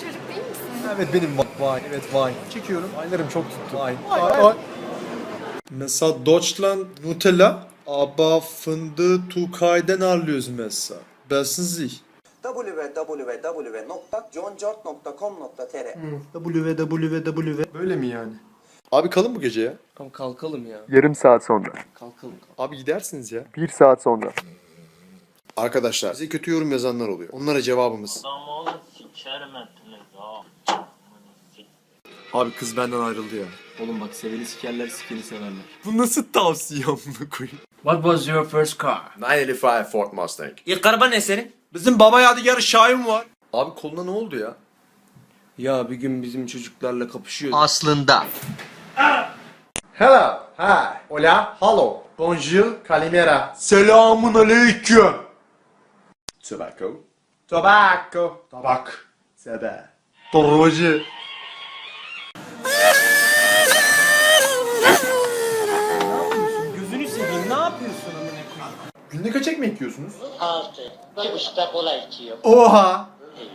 çocuk değil misin? Evet benim Vine. Evet Vine. Çekiyorum. Vine'larım çok tuttu. Vine. Vine. Vine. Mesela Deutschland Nutella, aber fındığı Tukay'den alıyoruz mesela. Besin sich. www.johnjort.com.tr www. Böyle mi yani? Abi kalın bu gece ya. Tamam kalkalım ya. Yarım saat sonra. Kalkalım. kalkalım. Abi gidersiniz ya. Bir saat sonra. Arkadaşlar bize kötü yorum yazanlar oluyor. Onlara cevabımız. Lan oğlum sikerim. Abi kız benden ayrıldı ya. Oğlum bak seveni sikerler sikeni severler. Bu nasıl tavsiye amına koyayım? What was your first car? 955 Ford Mustang. İlk araba ne senin? Bizim baba yadigarı Şahin var. Abi koluna ne oldu ya? Ya bir gün bizim çocuklarla kapışıyordu. Aslında. Hello, hi, hola, hello, bonjour, kalimera. Selamun aleyküm. Tobacco. Tobacco. Tabak. Sebe. Torbacı. Gözünü seveyim ne yapıyorsun amına koyayım? Günde kaç ekmek yiyorsunuz? Altı. İki buçukta kola içiyor. Oha. Evet.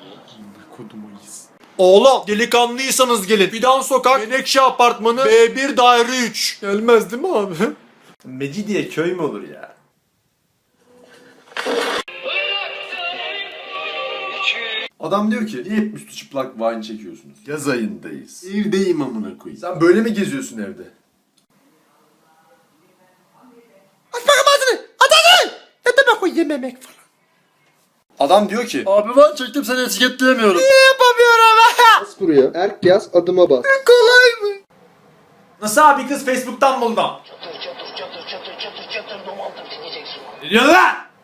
Kodumayız. Oğlum delikanlıysanız gelin. Fidan Sokak, Menekşe Apartmanı, B1 Daire 3. Gelmez değil mi abi? Mecidiye köy mü olur ya? Adam diyor ki niye hep üstü çıplak wine çekiyorsunuz? Yaz ayındayız. Evdeyim amına koyayım. Sen böyle mi geziyorsun evde? Aç bakalım ağzını! Aç ağzını! Ne demek o yememek falan? Adam diyor ki Abi ben çektim seni etiketleyemiyorum. Niye yapamıyorum? Bas buraya. Erk yaz adıma bas. Kolay mı? Nasıl abi kız Facebook'tan buldum. Çatır çatır çatır çatır çatır çatır domaltım dinleyeceksin. Ne diyorsun lan?